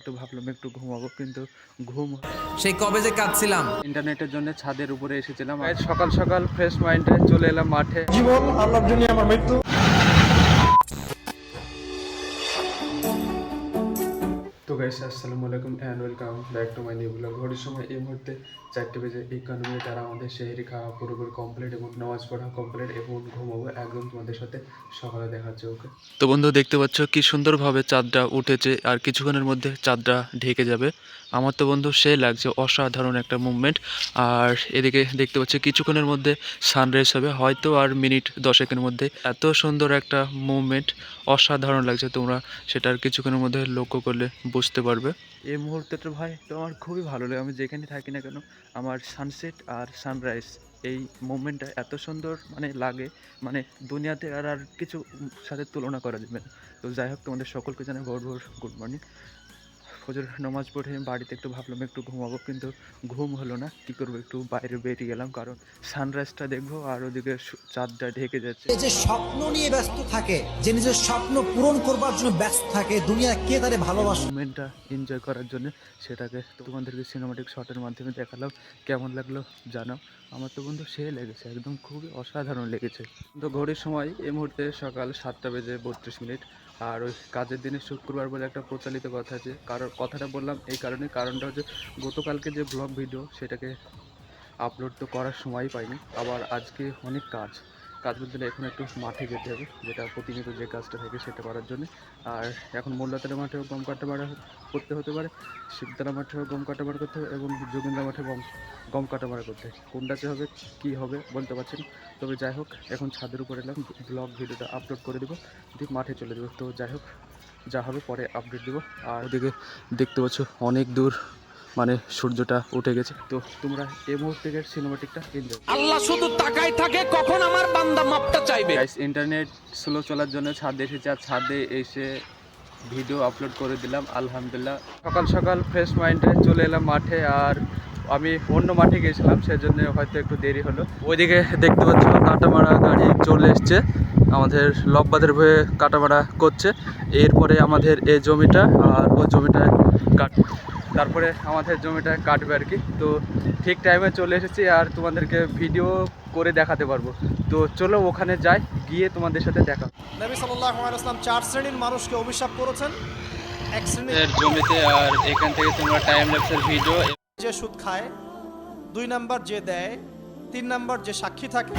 একটু ভাবলাম একটু ঘুমাবো কিন্তু ঘুম সেই কবে যে কাঁদছিলাম। ইন্টারনেটের জন্য ছাদের উপরে এসেছিলাম। আজ সকাল সকাল ফ্রেশ মাইন্ডে চলে এলাম মাঠে। জীবন আল্লাহর জন্য আমার মৃত্যু। গাইস আসসালামু আলাইকুম and welcome back to my new blog ঘড়ির সময় এই মুহূর্তে চারটে বেজে একান্ন মিনিট আর আমাদের সেহেরি খাওয়া, পুরোপুরি কমপ্লিট এবং নামাজ পড়া কমপ্লিট এবং ঘুমাবো একদম তোমাদের সাথে সকালে দেখাচ্ছে ওকে তো বন্ধু, দেখতে পাচ্ছ কি সুন্দরভাবে চাঁদটা উঠেছে আর কিছুক্ষণের মধ্যে চাঁদটা ঢেকে যাবে। আমার তো বন্ধু সে লাগছে অসাধারণ একটা মুভমেন্ট আর এদিকে দেখতে পাচ্ছি কিছুক্ষণের মধ্যে সানরাইজ হবে, হয়তো আর মিনিট দশেকের মধ্যে। এত সুন্দর একটা মুভমেন্ট অসাধারণ লাগছে তোমরা, সেটা আর কিছুক্ষণের মধ্যে লক্ষ্য করলে বুঝতে পারবে? এই মুহূর্তটা ভাই, তো আমার খুবই ভালো লাগে। আমি যেখানে থাকি না কেন, আমার সানসেট আর সানরাইজ এই মুভমেন্টটা এত সুন্দর মানে লাগে। মানে দুনিয়াতে আর আর কিছু সাথে তুলনা করা যাবে না। তো যাই হোক, তোমাদের সকলকে জানাই ভোর ভোর গুড মর্নিং ফজর নামাজ পড়ে বাড়িতে একটু ভাবলাম একটু ঘুমাবো কিন্তু ঘুম হলো না। কী করব? একটু বাইরে বেরিয়ে গেলাম কারণ সানরাইজটা দেখব আর ওদিকে চাঁদটা ঢেকে যাচ্ছে। যে স্বপ্ন নিয়ে ব্যস্ত থাকে যে নিজের স্বপ্ন পূরণ করবার জন্য ব্যস্ত থাকে দুনিয়া কে তারে ভালোবাসে? মুভমেন্টটা এনজয় করার জন্য সেটাকে তোমাদেরকে সিনেমাটিক শটের মাধ্যমে দেখালাম। কেমন লাগল জানাও। আমার তো বন্ধু সে লেগেছে একদম খুবই অসাধারণ লেগেছে। তো ঘড়ির সময় এই মুহূর্তে সকাল সাতটা বেজে বত্রিশ মিনিট। আর ওই কাজের দিনে শুক্রবার বলে একটা প্রচলিত কথা আছে। কারণ, কথাটা বললাম এই কারণে, কারণটা হচ্ছে গতকালকে যে ব্লগ ভিডিও সেটাকে আপলোড তো করার সময় পাইনি। আবার আজকে অনেক কাজ। কাজ বলতে গেলে এখন একটু মাঠে যেতে হবে, যেটা প্রতিনিয়ত যে কাজটা থাকে সেটা করার জন্য। আর এখন মোল্লাতলা মাঠেও গম কাটা মারা করতে হতে পারে, শিবতলা মাঠেও গম কাটা মারা করতে হবে এবং যোগিন্দা মাঠে গম গম কাটা মারা করতে হয় কোনটাতে হবে, কি হবে বলতে পারছি না। তবে যাই হোক, এখন ছাদের উপর এলাম ব্লগ ভিডিওটা আপলোড করে দেবো, দিয়ে মাঠে চলে দেবো তো যাই হোক, যা হবে পরে আপডেট দেবো। আর ওদিকে দেখতে পাচ্ছ, অনেক দূর মানে সূর্যটা উঠে গেছে। তো তোমরা এই মুহূর্তের সিনেমাটিকটা এনজয় আল্লাহ শুধু তাকাই থাকে কখন আমার বান্দা মাপটা চাইবে? ইন্টারনেট স্লো চলার জন্য ছাদে এসেছি আর ছাদে এসে ভিডিও আপলোড করে দিলাম আলহামদুলিল্লাহ। সকাল সকাল ফ্রেশ মাইন্ডে চলে এলাম মাঠে আর আমি অন্য মাঠে গিয়েছিলাম সেজন্য হয়তো একটু দেরি হলো। ওইদিকে দেখতে পাচ্ছ কাটামারা গাড়ি চলে এসছে আমাদের লব্বাদের ভয়ে কাটামারা করছে। এরপরে আমাদের এই জমিটা আর ওই জমিটা কাট তারপরে আমাদের জমিটা কাটবে আর কি। তো ঠিক টাইমে চলে এসেছি আর তোমাদেরকে ভিডিও করে দেখাতে পারব। তো চলো ওখানে যাই গিয়ে তোমাদের সাথে দেখা। নবী সাল্লাল্লাহু আলাইহি ওয়াসাল্লাম চার শ্রেণির মানুষকে অভিশাপ করেছেন। এক শ্রেণির জমিতে আর এখান থেকে তোমরা টাইম ল্যাপসের ভিডিও যে সুদ খায় দুই নাম্বার যে দেয় তিন নাম্বার যে সাক্ষী থাকে।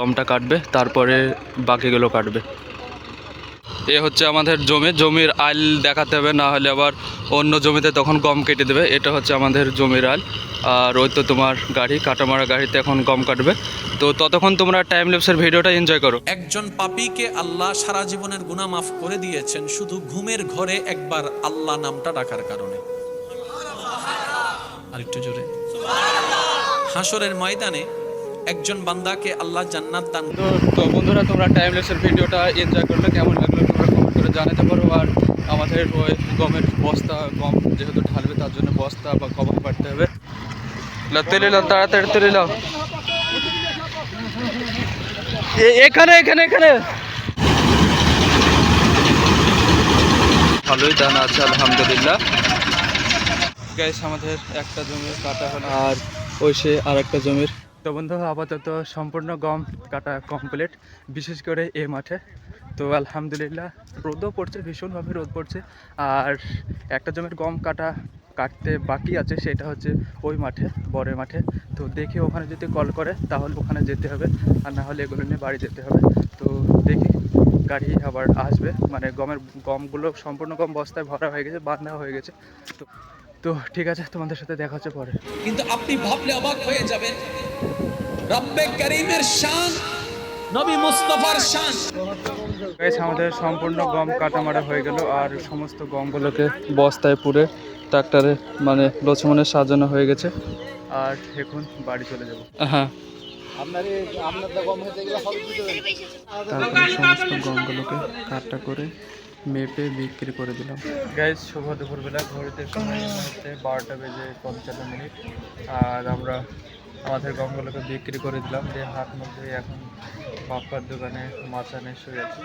গমটা কাটবে, তারপরে বাকিগুলো কাটবে। এ হচ্ছে আমাদের জমি। জমির আল দেখাতে হবে, না হলে আবার অন্য জমিতে তখন গম কেটে দেবে। এটা হচ্ছে আমাদের জমির আল আর ওই তো তোমার গাড়ি, কাটামারা গাড়িতে এখন গম কাটবে। তো ততক্ষণ তোমরা টাইম ল্যাপসের ভিডিওটা এনজয় করো। একজন পাপীকে আল্লাহ সারা জীবনের গুনাহ মাফ করে দিয়েছেন, শুধু ঘুমের ঘরে একবার আল্লাহ নামটা ডাকার কারণে। আরেকটু জোরে। হাসরের ময়দানে একজন বান্দাকে আল্লাহ জান্নাত দান তো বন্ধুরা, তোমরা টাইম ল্যাপসের ভিডিওটা এনজয় করলে, কেমন লাগল তোমরা কমেন্ট করে জানাতে পারো। আর আমাদের ওই গমের বস্তা, গম যেহেতু ঢালবে, তার জন্য বস্তা বা কভার পাঠতে হবে। তেলে তাড়াতাড়ি তেলে এখানে এখানে এখানে। ভালোই দান আছে, আলহামদুলিল্লাহ। গ্যাস আমাদের একটা জমির কাটা হলো, আর ওই সে আর একটা জমির তো বন্ধু, আপাতত সম্পূর্ণ গম কাটা কমপ্লিট বিশেষ করে এ মাঠে। তো আলহামদুলিল্লাহ, রোদও পড়ছে, ভীষণভাবে রোদ পড়ছে। আর একটা জমির গম কাটা কাটতে বাকি আছে, সেটা হচ্ছে ওই মাঠে বড় মাঠে। তো দেখি ওখানে যদি কল করে, তাহলে ওখানে যেতে হবে। আর না হলে এগুলো নিয়ে বাড়ি যেতে হবে। তো দেখি, গাড়ি আবার আসবে। মানে গমের গমগুলো, সম্পূর্ণ গম বস্তায় ভরা হয়ে গেছে বাঁধা হয়ে গেছে। তো তো ঠিক আছে, তোমাদের সাথে দেখা হচ্ছে পরে। কিন্তু আপনি ভাবলে অবাক হয়ে যাবেন রব্বে করিমের শান নবী মুস্তফার শান। গাইস আমাদের সম্পূর্ণ গম কাটামারা হয়ে গেল আর সমস্ত গমগুলোকে বস্তায় পুরে ট্রাক্টরে মানে লক্ষ্মণে সাজানো হয়ে গেছে। আর এখন বাড়ি চলে যাব। হ্যাঁ। তারপরে সমস্ত গমগুলোকে কাটটা করে মেপে বিক্রি করে দিলাম। গাইজ শুভ দুপুরবেলা। ঘড়িতে সময় হচ্ছে বারোটা বেজে পঞ্চান্ন মিনিট। আর আমরা আমাদের গমগুলোকে বিক্রি করে দিলাম যে হাত মধ্যে এখন বাপ্পার দোকানে মাছ আনে শুয়ে আছি।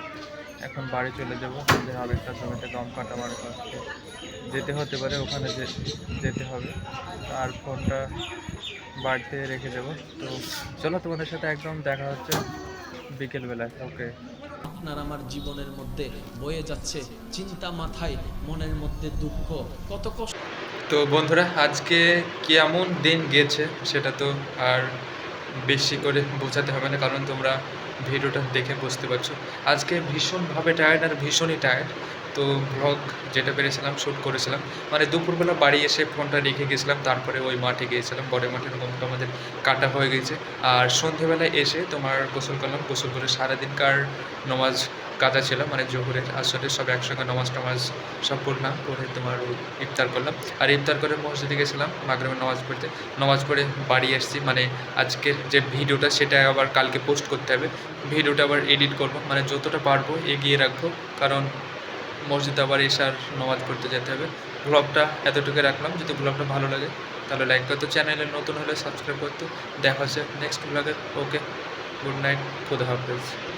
এখন বাড়ি চলে যাব, যে আরেকটা জমিতে গম কাটা মানে করতে যেতে হতে পারে ওখানে যেতে হবে। আর ফোনটা বাড়িতে রেখে দেবো। তো চলো তোমাদের সাথে একদম দেখা হচ্ছে বিকেলবেলায়। ওকে। আপনার আমার জীবনের মধ্যে বয়ে যাচ্ছে চিন্তা মাথায়, মনের মধ্যে দুঃখ। কত কষ্ট তো বন্ধুরা, আজকে কেমন দিন গেছে সেটা তো আর বেশি করে বোঝাতে হবে না, কারণ তোমরা ভিডিওটা দেখে বুঝতে পারছ। আজকে ভীষণভাবে টায়ার্ড আর ভীষণই টায়ার্ড তো ব্লগ যেটা পেরেছিলাম শ্যুট করেছিলাম। মানে দুপুরবেলা বাড়ি এসে ফোনটা রেখে গেছিলাম, তারপরে ওই মাঠে গিয়েছিলাম। বড় মাঠের গমটা আমাদের কাটা হয়ে গেছে। আর সন্ধেবেলায় এসে তোমার গোসল করলাম। গোসল করে সারাদিনকার নমাজ কাজা ছিল মানে জোহরের আসলে সব একসঙ্গে নমাজ টমাজ সব পড়লাম। পড়ে তোমার ইফতার করলাম। আর ইফতার করে মসজিদে গেছিলাম, মাগরিবের নামাজ পড়তে। নামাজ পড়ে বাড়ি এসেছি। মানে আজকের যে ভিডিওটা, সেটা আবার কালকে পোস্ট করতে হবে। ভিডিওটা আবার এডিট করব। মানে যতটা পারব এগিয়ে রাখব। কারণ মসজিদে আবার এসার নামাজ করতে যেতে হবে। ব্লগটা এতটুকু রাখলাম। যদি ব্লগটা ভালো লাগে, তাহলে লাইক করতো। চ্যানেলে নতুন হলে সাবস্ক্রাইব করতো। দেখা হচ্ছে নেক্সট ব্লগে ওকে গুড নাইট খুদা হাফেজ।